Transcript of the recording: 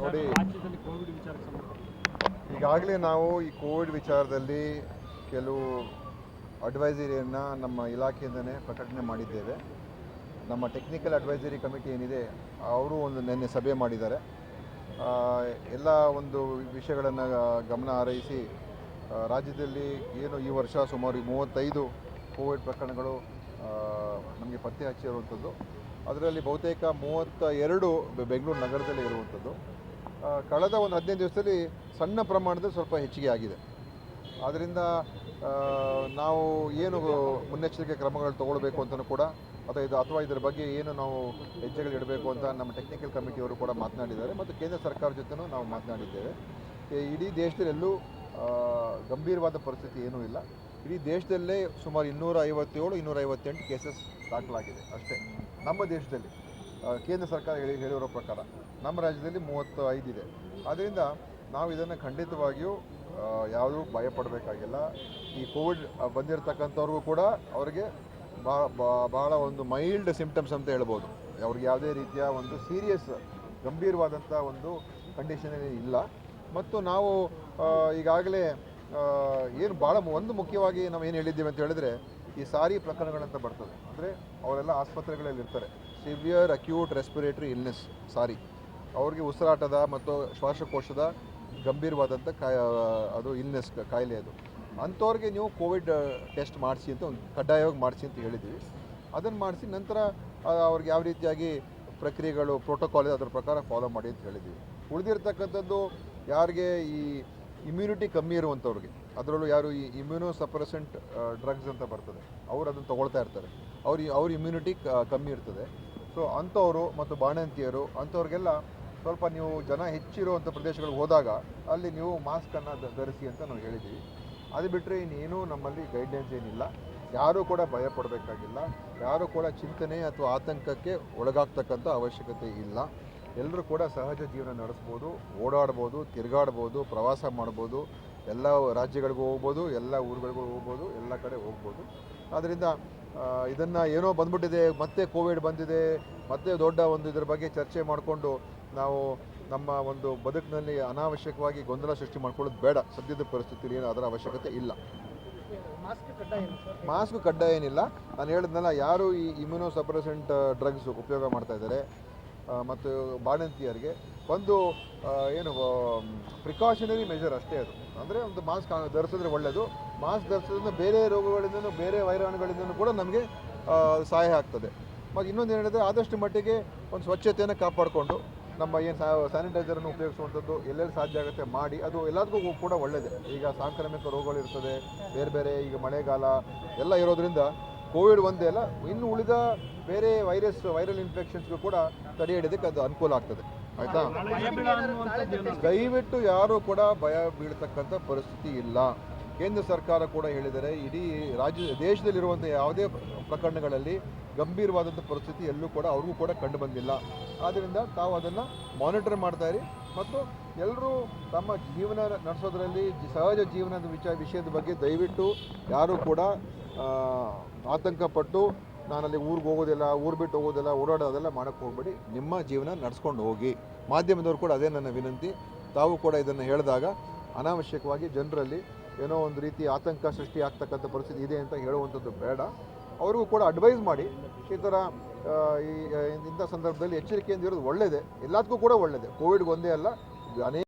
ನೋಡಿ. ಈಗಾಗಲೇ ನಾವು ಈ ಕೋವಿಡ್ ವಿಚಾರದಲ್ಲಿ ಕೆಲವು ಅಡ್ವೈಸರಿಯನ್ನು ನಮ್ಮ ಇಲಾಖೆಯಿಂದನೇ ಪ್ರಕಟಣೆ ಮಾಡಿದ್ದೇವೆ. ನಮ್ಮ ಟೆಕ್ನಿಕಲ್ ಅಡ್ವೈಸರಿ ಕಮಿಟಿ ಏನಿದೆ, ಅವರು ಒಂದು ನಿನ್ನೆ ಸಭೆ ಮಾಡಿದ್ದಾರೆ. ಎಲ್ಲ ಒಂದು ವಿಷಯಗಳನ್ನು ಗಮನ ಹಾರೈಸಿ ರಾಜ್ಯದಲ್ಲಿ ಏನು ಈ ವರ್ಷ ಸುಮಾರು ಮೂವತ್ತೈದು ಕೋವಿಡ್ ಪ್ರಕರಣಗಳು ನಮಗೆ ಪತ್ತೆ ಹಚ್ಚಿರುವಂಥದ್ದು ಅದರಲ್ಲಿ ಬಹುತೇಕ ಮೂವತ್ತ ಎರಡು ಬೆಂಗಳೂರು ನಗರದಲ್ಲೇ ಇರುವಂಥದ್ದು. ಕಳೆದ ಒಂದು ಹದಿನೈದು ದಿವಸದಲ್ಲಿ ಸಣ್ಣ ಪ್ರಮಾಣದಲ್ಲಿ ಸ್ವಲ್ಪ ಹೆಚ್ಚಿಗೆ ಆಗಿದೆ. ಆದ್ದರಿಂದ ನಾವು ಏನು ಮುನ್ನೆಚ್ಚರಿಕೆ ಕ್ರಮಗಳು ತಗೊಳ್ಬೇಕು ಅಂತಲೂ ಕೂಡ, ಅಥವಾ ಇದು, ಅಥವಾ ಇದರ ಬಗ್ಗೆ ಏನು ನಾವು ಹೆಜ್ಜೆಗಳು ಇಡಬೇಕು ಅಂತ ನಮ್ಮ ಟೆಕ್ನಿಕಲ್ ಕಮಿಟಿಯವರು ಕೂಡ ಮಾತನಾಡಿದ್ದಾರೆ, ಮತ್ತು ಕೇಂದ್ರ ಸರ್ಕಾರ ಜೊತೆನೂ ನಾವು ಮಾತನಾಡಿದ್ದೇವೆ. ಇಡೀ ದೇಶದಲ್ಲೆಲ್ಲೂ ಗಂಭೀರವಾದ ಪರಿಸ್ಥಿತಿ ಏನೂ ಇಲ್ಲ. ಇಡೀ ದೇಶದಲ್ಲೇ ಸುಮಾರು ಇನ್ನೂರ ಐವತ್ತೇಳು ಇನ್ನೂರ ಐವತ್ತೆಂಟು ಕೇಸಸ್ ದಾಖಲಾಗಿದೆ ಅಷ್ಟೇ. ನಮ್ಮ ದೇಶದಲ್ಲಿ ಕೇಂದ್ರ ಸರ್ಕಾರ ಹೇಳಿ, ಹೇಳಿರೋ ಪ್ರಕಾರ ನಮ್ಮ ರಾಜ್ಯದಲ್ಲಿ ಮೂವತ್ತು ಐದಿದೆ ಆದ್ದರಿಂದ ನಾವು ಇದನ್ನು ಖಂಡಿತವಾಗಿಯೂ ಯಾವುದೂ ಭಯಪಡಬೇಕಾಗಿಲ್ಲ. ಈ ಕೋವಿಡ್ ಬಂದಿರತಕ್ಕಂಥವ್ರಿಗೂ ಕೂಡ ಅವರಿಗೆ ಭಾಳ ಒಂದು ಮೈಲ್ಡ್ ಸಿಂಪ್ಟಮ್ಸ್ ಅಂತ ಹೇಳ್ಬೋದು. ಅವ್ರಿಗೆ ಯಾವುದೇ ರೀತಿಯ ಒಂದು ಸೀರಿಯಸ್ ಗಂಭೀರವಾದಂಥ ಒಂದು ಕಂಡೀಷನ್ ಇಲ್ಲ. ಮತ್ತು ನಾವು ಈಗಾಗಲೇ ಏನು ಭಾಳ ಒಂದು ಮುಖ್ಯವಾಗಿ ನಾವು ಏನು ಹೇಳಿದ್ದೀವಿ ಅಂತ ಹೇಳಿದ್ರೆ, ಈ ಸಾರಿ ಪ್ರಕರಣಗಳಂತ ಬರ್ತದೆ. ಅಂದರೆ ಅವರೆಲ್ಲ ಆಸ್ಪತ್ರೆಗಳಲ್ಲಿ ಇರ್ತಾರೆ severe acute respiratory illness sorry. ಅವ್ರಿಗೆ ಉಸಿರಾಟದ ಮತ್ತು ಶ್ವಾಸಕೋಶದ ಗಂಭೀರವಾದಂಥ ಕಾಯ, ಅದು ಇಲ್ನೆಸ್ ಕಾಯಿಲೆ ಅದು. ಅಂಥವ್ರಿಗೆ ನೀವು ಕೋವಿಡ್ ಟೆಸ್ಟ್ ಮಾಡಿಸಿ ಅಂತ ಒಂದು ಕಡ್ಡಾಯವಾಗಿ ಮಾಡಿಸಿ ಅಂತ ಹೇಳಿದ್ವಿ ಅದನ್ನು ಮಾಡಿಸಿ ನಂತರ ಅವ್ರಿಗೆ ಯಾವ ರೀತಿಯಾಗಿ ಪ್ರಕ್ರಿಯೆಗಳು ಪ್ರೋಟೋಕಾಲ್ ಅದರ ಪ್ರಕಾರ ಫಾಲೋ ಮಾಡಿ ಅಂತ ಹೇಳಿದ್ವಿ ಉಳಿದಿರ್ತಕ್ಕಂಥದ್ದು ಯಾರಿಗೆ ಈ ಇಮ್ಯುನಿಟಿ ಕಮ್ಮಿ ಇರುವಂಥವ್ರಿಗೆ, ಅದರಲ್ಲೂ ಯಾರು ಈ ಇಮ್ಯುನೋ ಸಪ್ರೆಸೆಂಟ್ ಡ್ರಗ್ಸ್ ಅಂತ ಬರ್ತದೆ, ಅವ್ರು ಅದನ್ನು ತೊಗೊಳ್ತಾ ಇರ್ತಾರೆ. ಅವ್ರ ಅವ್ರ ಇಮ್ಯುನಿಟಿ ಕಮ್ಮಿ ಇರ್ತದೆ. ಸೊ ಅಂಥವರು ಮತ್ತು ಬಾಣಂತಿಯರು, ಅಂಥವ್ರಿಗೆಲ್ಲ ಸ್ವಲ್ಪ ನೀವು ಜನ ಹೆಚ್ಚಿರುವಂಥ ಪ್ರದೇಶಗಳಿಗೆ ಹೋದಾಗ ಅಲ್ಲಿ ನೀವು ಮಾಸ್ಕನ್ನು ಧರಿಸಿ ಅಂತ ನಾವು ಹೇಳಿದ್ದೀವಿ. ಅದು ಬಿಟ್ಟರೆ ಇನ್ನೇನು ನಮ್ಮಲ್ಲಿ ಗೈಡ್ಲೈನ್ಸ್ ಏನಿಲ್ಲ. ಯಾರೂ ಕೂಡ ಭಯ ಪಡಬೇಕಾಗಿಲ್ಲ. ಯಾರೂ ಕೂಡ ಚಿಂತನೆ ಅಥವಾ ಆತಂಕಕ್ಕೆ ಒಳಗಾಗ್ತಕ್ಕಂಥ ಅವಶ್ಯಕತೆ ಇಲ್ಲ. ಎಲ್ಲರೂ ಕೂಡ ಸಹಜ ಜೀವನ ನಡೆಸ್ಬೋದು, ಓಡಾಡ್ಬೋದು, ತಿರುಗಾಡ್ಬೋದು, ಪ್ರವಾಸ ಮಾಡ್ಬೋದು, ಎಲ್ಲ ರಾಜ್ಯಗಳಿಗೂ ಹೋಗ್ಬೋದು, ಎಲ್ಲ ಊರುಗಳಿಗೂ ಹೋಗ್ಬೋದು, ಎಲ್ಲ ಕಡೆ ಹೋಗ್ಬೋದು. ಆದ್ದರಿಂದ ಇದನ್ನು ಏನೋ ಬಂದ್ಬಿಟ್ಟಿದೆ, ಮತ್ತೆ ಕೋವಿಡ್ ಬಂದಿದೆ, ಮತ್ತೆ ದೊಡ್ಡ ಒಂದು ಇದ್ರ ಬಗ್ಗೆ ಚರ್ಚೆ ಮಾಡಿಕೊಂಡು ನಾವು ನಮ್ಮ ಒಂದು ಬದುಕಿನಲ್ಲಿ ಅನಾವಶ್ಯಕವಾಗಿ ಗೊಂದಲ ಸೃಷ್ಟಿ ಮಾಡ್ಕೊಳ್ಳೋದು ಬೇಡ. ಸದ್ಯದ ಪರಿಸ್ಥಿತಿಯಲ್ಲಿ ಏನು ಅದರ ಅವಶ್ಯಕತೆ ಇಲ್ಲ. ಮಾಸ್ಕ್ ಕಡ್ಡಾಯ ಸರ್? ಮಾಸ್ಕ್ ಕಡ್ಡಾಯ ಏನಿಲ್ಲ. ನಾನು ಹೇಳಿದ್ನಲ್ಲ ಯಾರು ಈ ಇಮ್ಯುನೋ ಸಪ್ರೆಸೆಂಟ್ ಡ್ರಗ್ಸ್ ಉಪಯೋಗ ಮಾಡ್ತಾ ಇದ್ದಾರೆ ಮತ್ತು ಬಾಣಂತಿಯರಿಗೆ ಒಂದು ಏನು ಪ್ರಿಕಾಷನರಿ ಮೆಷರ್ ಅಷ್ಟೇ ಅದು. ಅಂದರೆ ಒಂದು ಮಾಸ್ಕ್ ಧರಿಸಿದ್ರೆ ಒಳ್ಳೆಯದು ಮಾಸ್ಕ್ ಧರಿಸೋದ್ರಿಂದ ಬೇರೆ ರೋಗಗಳಿಂದನೂ ಬೇರೆ ವೈರಾಣುಗಳಿಂದನೂ ಕೂಡ ನಮಗೆ ಸಹಾಯ ಆಗ್ತದೆ. ಮತ್ತು ಇನ್ನೊಂದು ಏನಿದೆ ಆದಷ್ಟು ಮಟ್ಟಿಗೆ ಒಂದು ಸ್ವಚ್ಛತೆಯನ್ನು ಕಾಪಾಡಿಕೊಂಡು ನಮ್ಮ ಏನು ಸ್ಯಾನಿಟೈಸರನ್ನು ಉಪಯೋಗಿಸುವಂಥದ್ದು ಎಲ್ಲೆಲ್ಲಿ ಸಾಧ್ಯ ಆಗುತ್ತೆ ಮಾಡಿ ಅದು ಎಲ್ಲದಕ್ಕೂ ಕೂಡ ಒಳ್ಳೆಯದೇ ಈಗ ಸಾಂಕ್ರಾಮಿಕ ರೋಗಗಳು ಇರ್ತದೆ ಬೇರೆ ಬೇರೆ ಈಗ ಮಳೆಗಾಲ ಎಲ್ಲ ಇರೋದ್ರಿಂದ ಕೋವಿಡ್ ಒಂದೇ ಅಲ್ಲ ಇನ್ನು ಉಳಿದ ಬೇರೆ ವೈರಸ್ ವೈರಲ್ ಇನ್ಫೆಕ್ಷನ್ಸ್ಗೂ ಕೂಡ ತಡೆ ಹಿಡಿಯೋದಕ್ಕೆ ಅದು ಅನುಕೂಲ ಆಗ್ತದೆ. ಆಯಿತಾ? ದಯವಿಟ್ಟು ಯಾರೂ ಕೂಡ ಭಯ ಬೀಳ್ತಕ್ಕಂಥ ಪರಿಸ್ಥಿತಿ ಇಲ್ಲ. ಕೇಂದ್ರ ಸರ್ಕಾರ ಕೂಡ ಹೇಳಿದರೆ ಇಡೀ ರಾಜ್ಯ, ದೇಶದಲ್ಲಿರುವಂಥ ಯಾವುದೇ ಪ್ರಕರಣಗಳಲ್ಲಿ ಗಂಭೀರವಾದಂಥ ಪರಿಸ್ಥಿತಿ ಎಲ್ಲೂ ಕೂಡ ಅವ್ರಿಗೂ ಕೂಡ ಕಂಡು ಬಂದಿಲ್ಲ. ಆದ್ದರಿಂದ ತಾವು ಅದನ್ನು ಮಾನಿಟರ್ ಇರಿ ಮತ್ತು ಎಲ್ಲರೂ ತಮ್ಮ ಜೀವನ ನಡೆಸೋದ್ರಲ್ಲಿ ಸಹಜ ಜೀವನದ ವಿಚಾರ ವಿಷಯದ ಬಗ್ಗೆ ದಯವಿಟ್ಟು ಯಾರೂ ಕೂಡ ಆತಂಕಪಟ್ಟು ನಾನಲ್ಲಿ ಊರಿಗೆ ಹೋಗೋದಿಲ್ಲ, ಊರು ಬಿಟ್ಟು ಹೋಗೋದಿಲ್ಲ, ಓಡಾಡೋದೆಲ್ಲ ಮಾಡೋಕ್ಕೆ ಹೋಗ್ಬೇಡಿ. ನಿಮ್ಮ ಜೀವನ ನಡೆಸ್ಕೊಂಡು ಹೋಗಿ. ಮಾಧ್ಯಮದವರು ಕೂಡ ಅದೇ ನನ್ನ ವಿನಂತಿ. ತಾವು ಕೂಡ ಇದನ್ನು ಹೇಳಿದಾಗ ಅನಾವಶ್ಯಕವಾಗಿ ಜನರಲ್ಲಿ ಏನೋ ಒಂದು ರೀತಿ ಆತಂಕ ಸೃಷ್ಟಿ ಆಗ್ತಕ್ಕಂಥ ಪರಿಸ್ಥಿತಿ ಇದೆ ಅಂತ ಹೇಳುವಂಥದ್ದು ಬೇಡ. ಅವ್ರಿಗೂ ಕೂಡ ಅಡ್ವೈಸ್ ಮಾಡಿ. ಈ ಥರ ಈ ಇಂಥ ಸಂದರ್ಭದಲ್ಲಿ ಎಚ್ಚರಿಕೆಯಿಂದ ಇರೋದು ಒಳ್ಳೆಯದೇ ಎಲ್ಲದಕ್ಕೂ ಕೂಡ ಒಳ್ಳೆಯದೇ ಕೋವಿಡ್ಗೆ ಒಂದೇ ಅಲ್ಲ, ಅನೇಕ